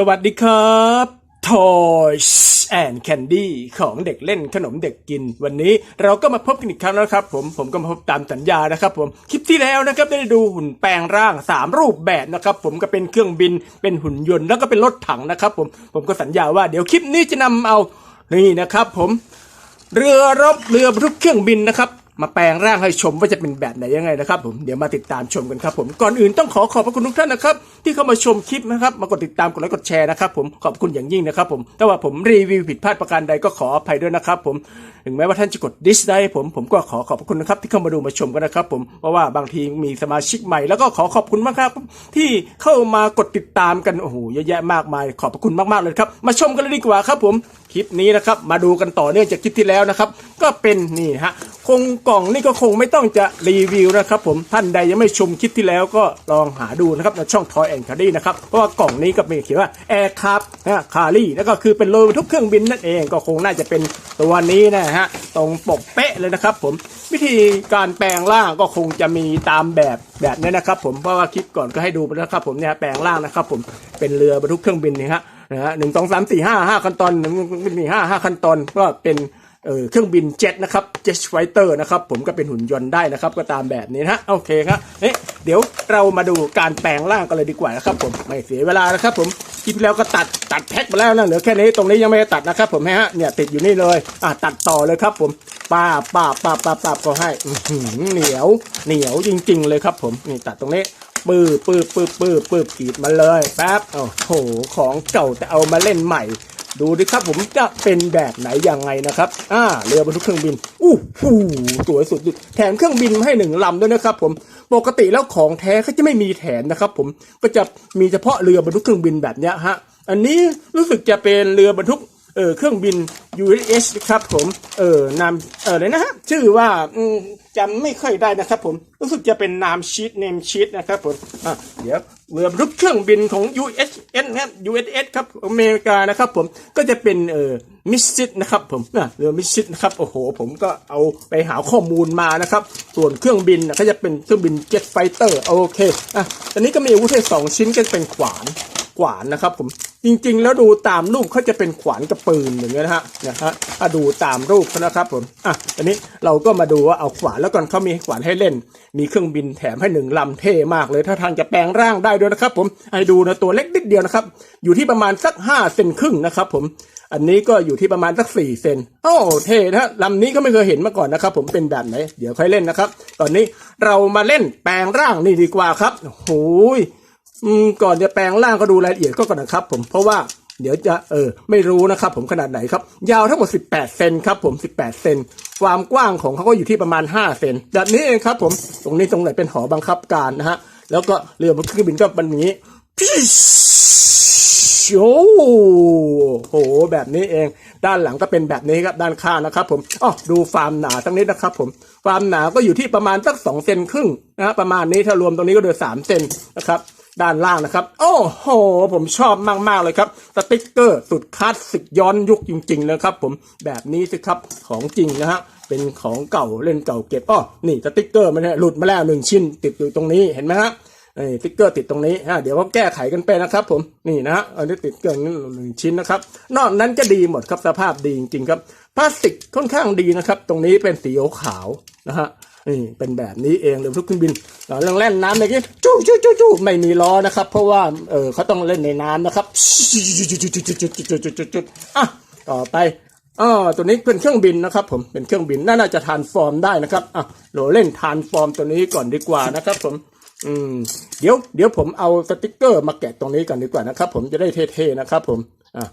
สวัสดีครับ Toys and Candy ของเด็กเล่นขนมเด็กกิน วันนี้เราก็มาพบกันอีกครั้งแล้วครับ ผมผมก็มาพบตามสัญญานะครับ ผมคลิปที่แล้วนะครับได้ดูหุ่นแปลงร่าง 3 รูปแบบนะครับ ผมก็เป็นเครื่องบินเป็นหุ่นยนต์แล้วก็เป็นรถถังนะครับ ผมผมก็สัญญาว่าเดี๋ยวคลิปนี้จะนำเอานี่นะครับ ผม เรือรบเรือบรรทุกเครื่องบินนะครับ มาแปลงร่างให้ชมว่าจะเป็นแบบไหนยังไงนะครับผมเดี๋ยวมาติดตามชมกันครับผมก่อนอื่นต้องขอขอบพระคุณทุกท่านนะครับ ที่เข้ามาชมคลิปนะครับมากดติดตามกดไลค์กดแชร์นะครับผมขอบคุณอย่างยิ่งนะครับผมถ้าว่าผมรีวิวผิดพลาดประการใดก็ขออภัยด้วยนะครับผมถึงแม้ว่าท่านจะกดดิสไลค์ผมผมก็ขอขอบพระคุณนะครับที่เข้ามาดูมาชมกันนะครับผมเพราะว่าบางทีมีสมาชิกใหม่ แล้วก็ขอขอบคุณมากครับ ที่เข้ามากดติดตามกันโอ้โหเยอะแยะมากมาย ขอบพระคุณมากๆเลยครับมาชมกันเลยดีกว่าครับผมคลิปนี้นะครับมาดูกันต่อเนื่องจากคลิปที่แล้วนะครับก็เป็นนี่ฮะ คงกล่องนี่ก็คงไม่ต้องจะรีวิวนะครับผมท่านใดยังไม่ชมคลิปที่แล้วก็ลองหาดูนะครับในช่อง Toy and c a r d y นะครับเพราะว่ากล่องนี้ก็เป็นเขียนว่า Aircraft นะคารี่แล้วก็คือเป็นโลบรรทุกเครื่องบินนั่นเองก็คงน่าจะเป็นตัวนี้นะฮะตรงปกเป๊ะเลยนะครับผมวิธีการแปลงร่างก็คงจะมีตามแบบแบบนี้นะครับผมเพราะว่าคลิปก่อนก็ให้ดูไปแล้วนะครับผมเนี่ยแปลงร่างนะครับผมเป็นเรือบรรทุกเครื่องบินนี่ฮะนะฮะหนึ่งสองสามสี่ห้าห้าขั้นตอนหนึ่งมีห้าห้าขั้นตอนก็เป็น เออเครื่องบินเจ็ตนะครับเจ็ตไฟเตอร์นะครับผมก็เป็นหุ่นยนต์ได้นะครับ ก็ตามแบบนี้นะฮะโอเคครับเอ๊ะเดี๋ยวเรามาดูการแปลงร่างกันเลยดีกว่านะครับผมไม่เสียเวลานะครับ ผมคลิปที่แล้วก็ตัดตัดแพ็คมาแล้วนะเหลือแค่นี้ตรงนี้ยังไม่ได้ตัดนะครับผมฮะเนี่ยติดอยู่นี่เลยอะตัดต่อเลยครับ ผมป้าป้าป้าป้าป้าก็ให้เหนียวเหนียวจริง ๆ เลยครับ ผมนี่ตัดตรงนี้ปื้อปื้อปื้อปื้อปื้อกรีดมาเลยแป๊บโอ้โหของเก่าแต่เอามาเล่นใหม่ ดูดิครับผมจะเป็นแบบไหนยังไงนะครับอ่าเรือบรรทุกเครื่องบินอู้หูสวยสุดแถมเครื่องบินมาให้หนึ่งลำด้วยนะครับ ผมปกติแล้วของแท้เขาจะไม่มีแถมนะครับ ผมก็จะมีเฉพาะเรือบรรทุกเครื่องบินแบบเนี้ยฮะอันนี้รู้สึกจะเป็นเรือบรรทุก เออเครื่องบิน USS ครับผมเออนามเออเลยนะฮะชื่อว่าจำไม่ค่อยได้นะครับผมรู้สึกจะเป็นนามชีตเนมชีตนะครับผมอะเดี๋ยวเรือรุกเครื่องบินของ USS นะครับ USS ครับอเมริกานะครับผมก็จะเป็นเออมิสซิตนะครับผมอะเรือมิสซิตนะครับโอ้โห ผมก็เอาไปหาข้อมูลมานะครับ ส่วนเครื่องบินนะก็จะเป็นเครื่องบินเจ็ตไฟเตอร์โอเคอะตอนนี้ก็มีอาวุธให้สองชิ้นก็เป็นขวาน ขวานนะครับผมจริงๆ แล้วดูตามรูปเขาจะเป็นขวานกับปืนอย่างเงี้ยนะฮะนะฮะถ้าดูตามรูปเขานะครับผมอะอันนี้เราก็มาดูว่าเอาขวานแล้วก่อนเขามีขวานให้เล่น มีเครื่องบินแถมให้หนึ่งลำเท่มากเลย ถ้าทางจะแปลงร่างได้ด้วยนะครับ ผมให้ดูนะตัวเล็กนิดเดียวนะครับ อยู่ที่ประมาณสักห้าเซนครึ่งนะครับ ผมอันนี้ก็อยู่ที่ประมาณสักสี่เซนโอ้เท่นะลำนี้ก็ไม่เคยเห็นมาก่อนนะครับ ผมเป็นแบบไหน เดี๋ยวค่อยเล่นนะครับ ตอนนี้เรามาเล่นแปลงร่างนี่ดีกว่าครับโอ้โห อืมก่อนจะแปลงร่างก็ดูรายละเอียดก็ก่อนนะครับ ผมเพราะว่าเดี๋ยวจะเออไม่รู้นะครับ ผมขนาดไหนครับ ยาวทั้งหมด 18 เซนครับผม 18 เซนความกว้างของเขาก็อยู่ที่ประมาณ 5 เซนแบบนี้เองครับ ผมตรงนี้ตรงไหนเป็นหอบังคับการนะฮะแล้วก็เรือบนเครื่องบินก็เป็นอย่างนี้โอ้โหแบบนี้เอง ด้านหลังก็เป็นแบบนี้ครับด้านข้างนะครับ ผมอ๋อดูความหนาทั้งนี้นะครับ ผมความหนาก็อยู่ที่ประมาณสัก2เซนครึ่งนะฮะประมาณนี้ถ้ารวมตรงนี้ก็เดือ3เซนนะครับ ด้านล่างนะครับ โอ้โห ผมชอบมากๆเลยครับ สติกเกอร์สุดคลาสสิกย้อนยุคจริงๆเลยครับ ผมแบบนี้สิครับของจริงนะฮะเป็นของเก่าเล่นเก่าเก็บอ้อนี่สติกเกอร์มันเนี่ยหลุดมาแล้วหนึ่งชิ้น ติดอยู่ตรงนี้เห็นไหมฮะนี่สติ๊กเกอร์ติดตรงนี้ฮะเดี๋ยวก็แก้ไขกันไปนะครับ ผมนี่นะฮะอันนี้ติดเกินหนึ่งชิ้นนะครับ นอกนั้นก็ดีหมดครับสภาพดีจริงๆครับ พลาสติกค่อนข้างดีนะครับ ตรงนี้เป็นสีขาวนะฮะนี่เป็นแบบนี้เองเรือทุกเครื่องบินเรื่องแล่นน้ำอย่างนี้จู้จู้จู้จู้ไม่มีล้อนะครับ เพราะว่าเออเขาต้องเล่นในน้ำนะครับอะต่อไปอ๋อตัวนี้เป็นเครื่องบินนะครับ ผมเป็นเครื่องบินน่าจะทานฟอร์มได้นะครับอะเราเล่นทานฟอร์มตัวนี้ก่อนดีกว่านะครับ ผม อืม เดี๋ยวเดี๋ยวผมเอาสติกเกอร์มาแกะตรงนี้ก่อนดีกว่านะครับ ผมจะได้เท่ๆนะครับ ผมอะ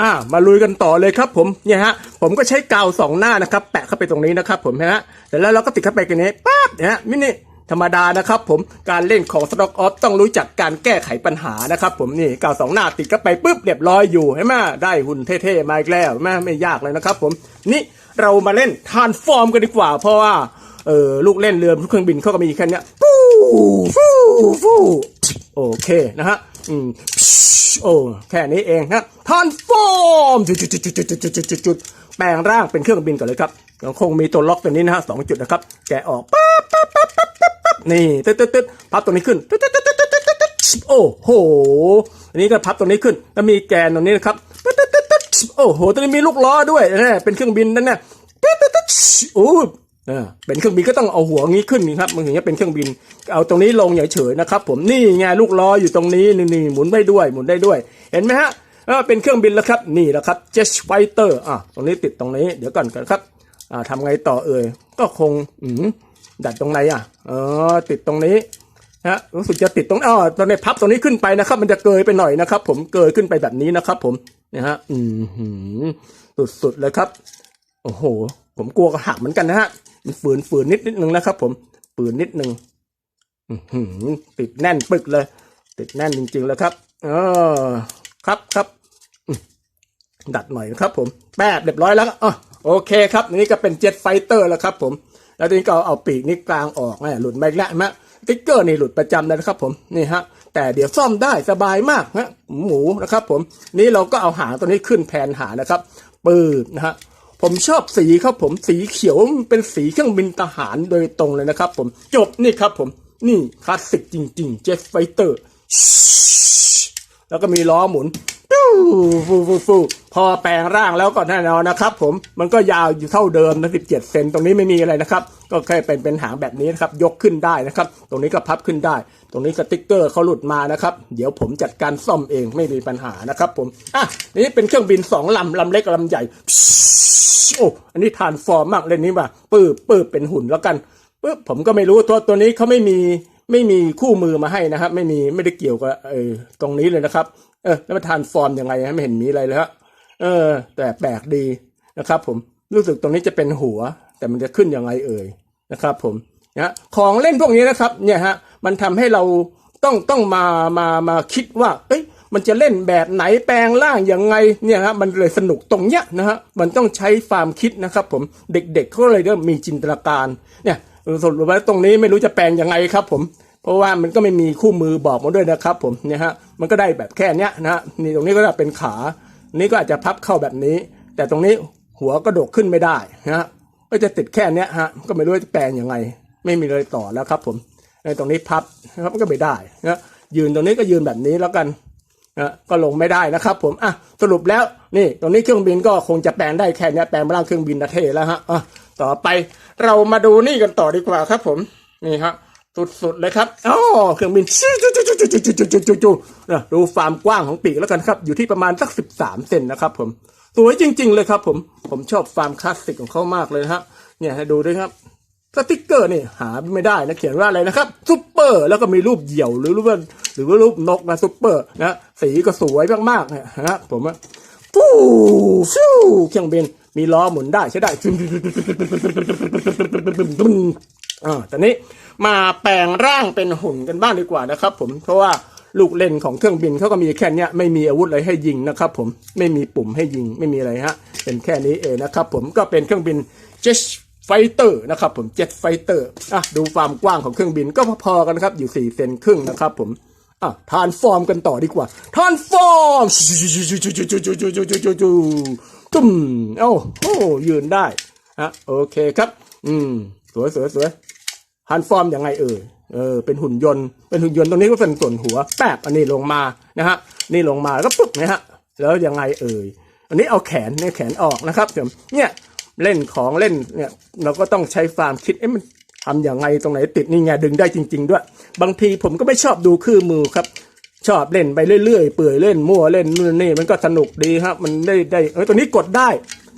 อ่ามาลุยกันต่อเลยครับผมเนี่ยฮะผมก็ใช้กาวสองหน้านะครับ แปะเข้าไปตรงนี้นะครับ ผมฮะเสร็จแล้วเราก็ติดเข้าไปกันนี้ปั๊บเนี่ยฮะมินิธรรมดานะครับผมการเล่นของสต็อกออฟต้องรู้จักการแก้ไขปัญหานะครับผมนี่กาวสองหน้าติดเข้าไปปุ๊บเรียบร้อยอยู่ใช่ไหมได้หุ่นเท่ๆมาอีกแล้วแม่ไม่ยากเลยนะครับผมนี่เรามาเล่นทานฟอร์มกันดีกว่า เพราะว่าเออลูกเล่นเรือเครื่องบินเขาก็มีแค่เนี้ยฟูฟูฟูโอเคนะฮะ อืมโอ้แค่นี้เองนะทานฟอร์มจุดจุดจุดจุดจุดจุดจุดจุดแปลงร่างเป็นเครื่องบินก่อนเลยครับยังคงมีตัวล็อกตัวนี้นะฮะสองจุดนะครับ แกะออกปั๊บปั๊บปั๊บปั๊บปั๊บปั๊บนี่ตึ๊ดตึ๊ดตึ๊ดพับตัวนี้ขึ้นตึ๊ดตึ๊ดตึ๊ดตึ๊ดตึ๊ดตึ๊ดตึ๊ดโอ้โหอันนี้ก็พับตรงนี้ขึ้น แล้วมีแกนตรงนี้นะครับตึ๊ดตึ๊ดตึ๊ดตึ๊ดโอ้โหตรงนี้มีลูกล้อด้วยนะเป็นเครื่องบินนั่นแน่ะตึ๊ดตึ๊ดตึ๊ดโอ้ เออเป็นเครื่องบินก็ต้องเอาหัวงี้ขึ้นนี่ครับมันถึงจะเป็นเครื่องบิน เอาตรงนี้ลงเฉยๆนะครับ ผมนี่ไงลูกล้ออยู่ตรงนี้นี่หมุนได้ด้วยหมุนได้ด้วย เห็นไหมฮะเออเป็นเครื่องบินแล้วครับนี่แหละครับ Jet Fighter อะตรงนี้ติดตรงนี้เดี๋ยวก่อนกันครับอ่าทำไงต่อเอ่ยก็คงอืมดัดตรงไหนอะเออติดตรงนี้ฮะรู้สึกจะติดตรงอ๋อตรงนี้พับตรงนี้ขึ้นไปนะครับ มันจะเกยไปหน่อยนะครับ ผมเกยขึ้นไปแบบนี้นะครับ ผมนี่ยฮะอืมสุดๆเลยครับ โอ้โห ผมกลัวกระหักเหมือนกันนะฮะ มันฝืนฝืนนิดนิดนึงนะครับ ผมฝืนนิดนึงอื้อหือติดแน่นปึกเลย ติดแน่นจริง ๆ แล้วครับเออครับครับดัดหน่อยนะครับ ผมแป๊บเรียบร้อยแล้วอ๋อโอเคครับนี่ก็เป็นเจ็ตไฟเตอร์แล้วครับ ผม แล้วทีนี้ก็เอาปีกนี่กลางออกนะหลุดไปแล้วเห็นไหมติ๊กเกอร์นี่หลุดประจำเลยนะครับ ผมนี่ฮะ แต่เดี๋ยวซ่อมได้สบายมากฮะหมูนะครับ ผมนี่เราก็เอาหางตัวนี้ขึ้นแผนหานะครับ ปืดนะฮะ ผมชอบสีครับผมสีเขียวเป็นสีเครื่องบินทหารโดยตรงเลยนะครับ ผมจบนี่ครับผมนี่คลาสสิกจริงๆ Jet Fighter แล้วก็มีล้อหมุน ฟูฟูฟูฟูพอแปลงร่างแล้วก็แน่นอนนะครับ ผมมันก็ยาวอยู่เท่าเดิมนะ17เซนตรงนี้ไม่มีอะไรนะครับ ก็แค่เป็นเป็นหางแบบนี้นะครับ ยกขึ้นได้นะครับ ตรงนี้ก็พับขึ้นได้ ตรงนี้สติ๊กเกอร์เขาหลุดมานะครับ เดี๋ยวผมจัดการซ่อมเองไม่มีปัญหานะครับ ผมอะนี่เป็นเครื่องบินสองลำลำเล็กลำใหญ่โอ้อันนี้ทานฟอร์มมากเลยนี่ว่าปื้บปื้บเป็นหุ่นแล้วกันปึ๊บผมก็ไม่รู้ตัวตัวนี้เขาไม่มีไม่มีคู่มือมาให้นะครับ ไม่มีไม่ได้เกี่ยวกับเออตรงนี้เลยนะครับ เออแล้วมาทานฟอร์มยังไงฮะไม่เห็นมีอะไรเลยฮะเออ แต่แปลกดีนะครับ ผมรู้สึกตรงนี้จะเป็นหัว แต่มันจะขึ้นยังไงเอ่ยนะครับ ผมนะของเล่นพวกนี้นะครับ เนี่ยฮะ มันทำให้เราต้องต้องมามามาคิดว่า เอ้ยมันจะเล่นแบบไหนแปลงร่างยังไงเนี่ยฮะมันเลยสนุกตรงเนี้ยนะฮะมันต้องใช้ความคิดนะครับ ผมเด็กๆเขาเลยเริ่มมีจินตนาการเนี่ยสรุปว่าตรงนี้ไม่รู้จะแปลงยังไงครับ ผม เพราะว่ามันก็ไม่มีคู่มือบอกมาด้วยนะครับ ผมเนี่ยฮะมันก็ได้แบบแค่เนี้ยนะฮะนี่ตรงนี้ก็จะเป็นขา นี่ก็อาจจะพับเข้าแบบนี้ แต่ตรงนี้หัวกระดกขึ้นไม่ได้นะฮะก็จะติดแค่เนี้ยฮะก็ไม่รู้จะแปลงยังไง ไม่มีเลยต่อแล้วครับ ผมในตรงนี้พับนะครับก็ไม่ได้นะยืนตรงนี้ก็ยืนแบบนี้แล้วกันนะก็ลงไม่ได้นะครับ ผมอะสรุปแล้วนี่ตรงนี้เครื่องบินก็คงจะแปลงได้แค่นี้แปลงร่างเครื่องบินนะเทแล้วฮะอะต่อไปเรามาดูนี่กันต่อดีกว่าครับ ผมนี่ฮะ สุดๆเลยครับอ๋อเครื่องบินจู่ๆนะดูความกว้างของปีกแล้วกันครับ อยู่ที่ประมาณสักสิบสามเซนนะครับ ผมสวยจริง ๆ เลยครับ ผมผมชอบความคลาสสิกของเขามากเลยนะฮะเนี่ยดูด้วยครับสติกเกอร์นี่หาไม่ได้นะเขียนว่าอะไรนะครับซุปเปอร์แล้วก็มีรูปเหยี่ยวหรือรูปหรือว่ารูปนกนะซุปเปอร์นะสีก็สวยมากๆเนี่ยนะผมว่าฟูฟิวเครื่องบินมีล้อหมุนได้ใช้ได้ อ่าตอนนี้มาแปลงร่างเป็นหุ่นกันบ้างดีกว่านะครับ ผมเพราะว่าลูกเล่นของเครื่องบินเขาก็มีแค่เนี้ยไม่มีอาวุธอะไรให้ยิงนะครับ ผมไม่มีปุ่มให้ยิงไม่มีอะไรฮะเป็นแค่นี้เองนะครับ ผมก็เป็นเครื่องบิน Jet ไฟเตอร์นะครับ ผมเจ็ตไฟเตอร์อะดูความกว้างของเครื่องบินก็พอๆกันครับอยู่สี่เซนครึ่งนะครับ ผมอะทานฟอร์มกันต่อดีกว่าทานฟอร์มจุ่มโอ้โหยืนได้ฮะโอเคครับ อืมสวยสวยสวย ทานฟอร์มยังไงเอ่ยเออเป็นหุ่นยนต์เป็นหุ่นยนต์ตรงนี้ก็เป็นส่วนหัวแป๊บอันนี้ลงมานะฮะนี่ลงมาแล้วก็ปุ๊บนะฮะแล้วยังไงเอ่ยอันนี้เอาแขนเนี่ยแขนออกนะครับเนี่ยเล่นของเล่นเนี่ยเราก็ต้องใช้ความคิดเอ๊ะมันทำอย่างไงตรงไหนติดนี่ไงดึงได้จริง ๆ ด้วย บางทีผมก็ไม่ชอบดูคือมือครับ ชอบเล่นไปเรื่อยๆเปื่อยเล่นมั่วเล่นนู่นนี่มันก็สนุกดีครับ มันได้ได้เอ้ยตัวนี้กดได้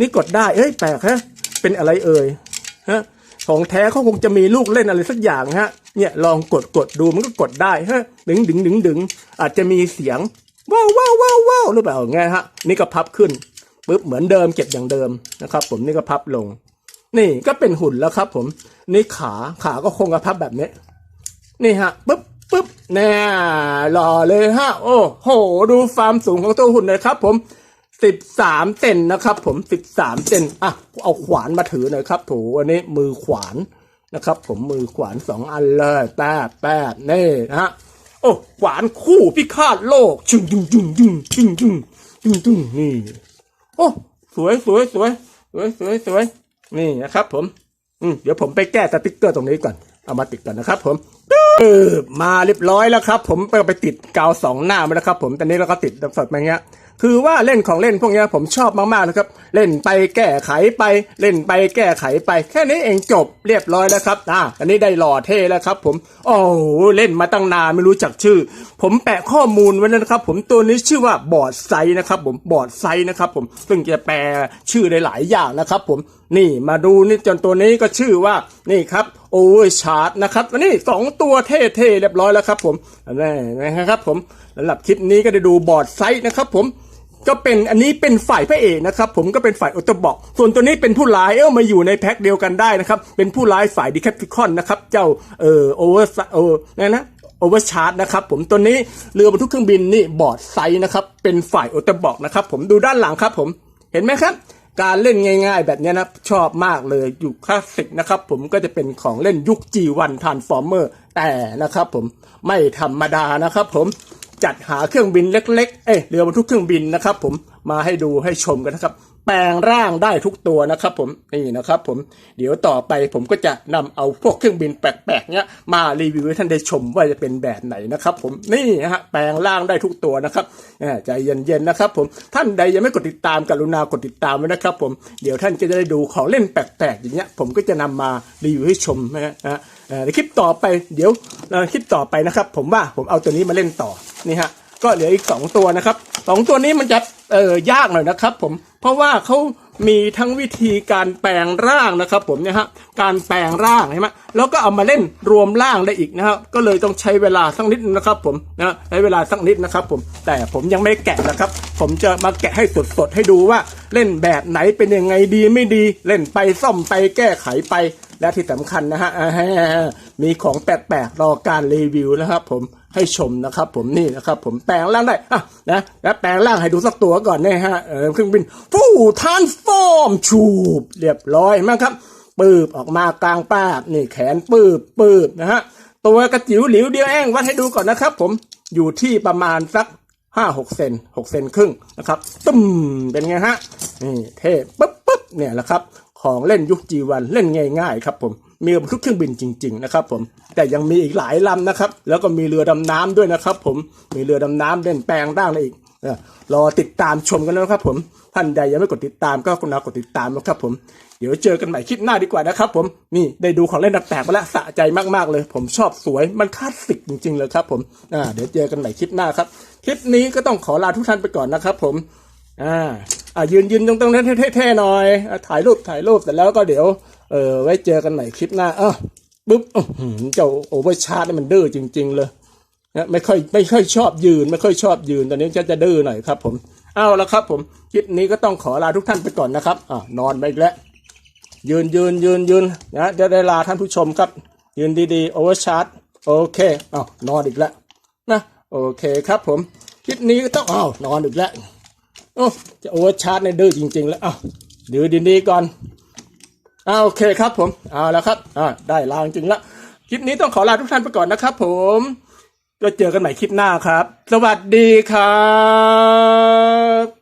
นี่กดได้เอ้ยแปลกฮะเป็นอะไรเอ่ยฮะ ของแท้เขาคงจะมีลูกเล่นอะไรสักอย่างฮะ เนี่ยลองกดกดดูมันก็กดได้ฮะดึงดึงดึงดึงอาจจะมีเสียงว้าวว้าวว้าวว้าวหรือเปล่าไงฮะ นี่ก็พับขึ้นปุ๊บเหมือนเดิมเก็บอย่างเดิมนะครับ ผมนี่ก็พับลง นี่ก็เป็นหุ่นแล้วครับ ผมนี่ขาขาก็คงกระพับแบบนี้ นี่ฮะปุ๊บปุ๊บแน่หล่อเลยฮะ โอ้โห ดูความสูงของตัวหุ่นเลยครับ ผม สิบสามเซนนะครับ ผมสิบสามเซนอะเอาขวานมาถือหน่อยครับโถอันนี้มือขวานนะครับ ผมมือขวานสองอันเลยแป๊บแป๊บนี่นะฮะโอ้ขวานคู่พิฆาตโลกจึงจึงจึงจึงจึงจึงจึงจึงนี่โอ้สวยสวยสวยสวยสวยสวยนี่นะครับ ผม อืมเดี๋ยวผมไปแก้สติ๊กเกอร์ตรงนี้ก่อนเอามาติดก่อนนะครับผมเออมาเรียบร้อยแล้วครับ ผมไปไปติดกาวสองหน้ามาแล้วครับ ผมตอนนี้เราก็ติดสดมาเงี้ย คือว่าเล่นของเล่นพวกนี้ผมชอบมากๆนะครับ เล่นไปแก้ไขไป เล่นไปแก้ไขไป แค่นี้เองจบเรียบร้อยแล้วครับอ่าอันนี้ได้หล่อเท่แล้วครับ ผมโอ้เล่นมาตั้งนานไม่รู้จักชื่อ ผมแปะข้อมูลไว้แล้วนะครับ ผมตัวนี้ชื่อว่าบอร์ดไซส์นะครับผมบอร์ดไซส์นะครับผมซึ่งจะแปลชื่อได้หลายอย่างนะครับ ผมนี่มาดูนี่จนตัวนี้ก็ชื่อว่านี่ครับโอเวอร์ชาร์ตนะครับอันนี้สองตัวเท่ๆเรียบร้อยแล้วครับ ผมนี่นะครับผมสำหรับคลิปนี้ก็ได้ดูบอร์ดไซส์นะครับผม ก็เป็นอันนี้เป็นฝ่ายพระเอกนะครับผมก็เป็นฝ่ายออโตบอก ส่วนตัวนี้เป็นผู้ร้ายเออมาอยู่ในแพ็คเดียวกันได้นะครับ เป็นผู้ร้ายฝ่ายดีแคปติคอนนะครับเจ้าเอ่อโอเวอร์เออนะนะโอเวอร์ชาร์ตนะครับผมตัวนี้เรือบรรทุกเครื่องบินนี่บอร์ดไซส์นะครับเป็นฝ่ายออโตบอกนะครับผมดูด้านหลังครับผมเห็นไหมครับการเล่นง่ายๆ แบบนี้นะชอบมากเลยอยู่คลาสสิกนะครับผมก็จะเป็นของเล่นยุค G1 Transformer แต่นะครับผมไม่ธรรมดานะครับผม จัดหาเครื่องบินเล็ก ๆ เอ้ยเรือบรรทุกเครื่องบินนะครับ ผมมาให้ดูให้ชมกันนะครับ แปลงร่างได้ทุกตัวนะครับ ผมนี่นะครับ ผมเดี๋ยวต่อไปผมก็จะนำเอาพวกเครื่องบินแปลกๆเนี้ยมารีวิวให้ท่านได้ชมว่าจะเป็นแบบไหนนะครับ ผมนี่นะฮะแปลงร่างได้ทุกตัวนะครับแหม่ใจเย็นๆนะครับ ผมท่านใดยังไม่กดติดตามกรุณากดติดตามไว้นะครับ ผมเดี๋ยวท่านจะได้ดูของเล่นแปลกๆอย่างเงี้ย ผมก็จะนำมารีวิวให้ชมนะฮะในคลิปต่อไปเดี๋ยวคลิปต่อไปนะครับ ผมว่าผมเอาตัวนี้มาเล่นต่อ นี่ฮะก็เหลืออีกสองตัวนะครับสองตัวนี้มันจะเออยากหน่อยนะครับ ผมเพราะว่าเขามีทั้งวิธีการแปลงร่างนะครับ ผมเนี่ยฮะการแปลงร่างใช่ไหมแล้วก็เอามาเล่นรวมร่างได้อีกนะครับก็เลยต้องใช้เวลาสักนิดนะครับผมนะใช้เวลาสักนิดนะครับ ผมแต่ผมยังไม่แกะนะครับ ผมจะมาแกะให้สดๆให้ดูว่าเล่นแบบไหนเป็นยังไงดีไม่ดี เล่นไปซ่อมไปแก้ไขไปและที่สำคัญนะฮะมีของแปลกๆรอการรีวิวนะครับผมให้ชมนะครับผมนี่นะครับผมแปลงร่างได้อะนะแล้วแปลงร่างให้ดูสักตัวก่อนนะฮะเออเครื่องบินฟู่ทานฟอร์มชูบเรียบร้อยมากครับปืบออกมากลางป้าบนี่แขนปืบปืบนะฮะตัวกระจิ๋วหลิวเดียวเองวัดให้ดูก่อนนะครับ ผมอยู่ที่ประมาณสักห้าหกเซนหกเซนครึ่งนะครับตึมเป็นไงฮะนี่เท่ปุ๊บปุ๊บเนี่ยแหละครับ ของเล่นยุคจีวันเล่นง่าย ๆ ครับผม มีบรรทุกเครื่องบินจริง ๆ นะครับ ผม แต่ยังมีอีกหลายลำนะครับ แล้วก็มีเรือดำน้ำด้วยนะครับ ผมมีเรือดำน้ำเล่นแปลงร่างได้อีกรอติดตามชมกันนะครับ ผมท่านใดยังไม่กดติดตามก็กรุณากดติดตามนะครับ ผม เดี๋ยวเจอกันใหม่คลิปหน้าดีกว่านะครับ ผมนี่ได้ดูของเล่นแปลกๆมาแล้วสะใจมากๆเลย ผมชอบสวยมันคลาสสิกจริง ๆ เลยครับ ผมอ่าเดี๋ยวเจอกันใหม่คลิปหน้าครับ คลิปนี้ก็ต้องขอลาทุกท่านไปก่อนนะครับ ผมอ่า อ่ายืนยืนตรงตรงนั้นเท่ๆหน่อยอะถ่ายรูปถ่ายรูปเสร็จแล้วก็เดี๋ยวเออไว้เจอกันใหม่คลิปหน้าอ้าวปุ๊บเจ้าโอเวอร์ชาร์จนี่มันดื้อจริง ๆ เลยนะไม่ค่อยไม่ค่อยชอบยืน ไม่ค่อยชอบยืนตอนนี้จะจะดื้อหน่อยครับ ผมเอาละครับ ผมคลิปนี้ก็ต้องขอลาทุกท่านไปก่อนนะครับอ่านอนไปอีกแล้วยืนยืนยืนยืนนะจะได้ลาท่านผู้ชมครับ ยืนดีๆโอเวอร์ชาร์จโอเคอ้าวนอนอีกแล้วนะโอเคครับ ผมคลิปนี้ก็ต้องอ้าวนอนอีกแล้ว จะโอเวอร์ชาร์จในดื้อจริง ๆ แล้วอ้าวยืนดีๆก่อนอ้าโอเคครับผมเอาแล้วครับอ่าได้ลางจริงแล้วคลิปนี้ต้องขอลาทุกท่านไปก่อนนะครับผมก็เจอกันใหม่คลิปหน้าครับ สวัสดีครับ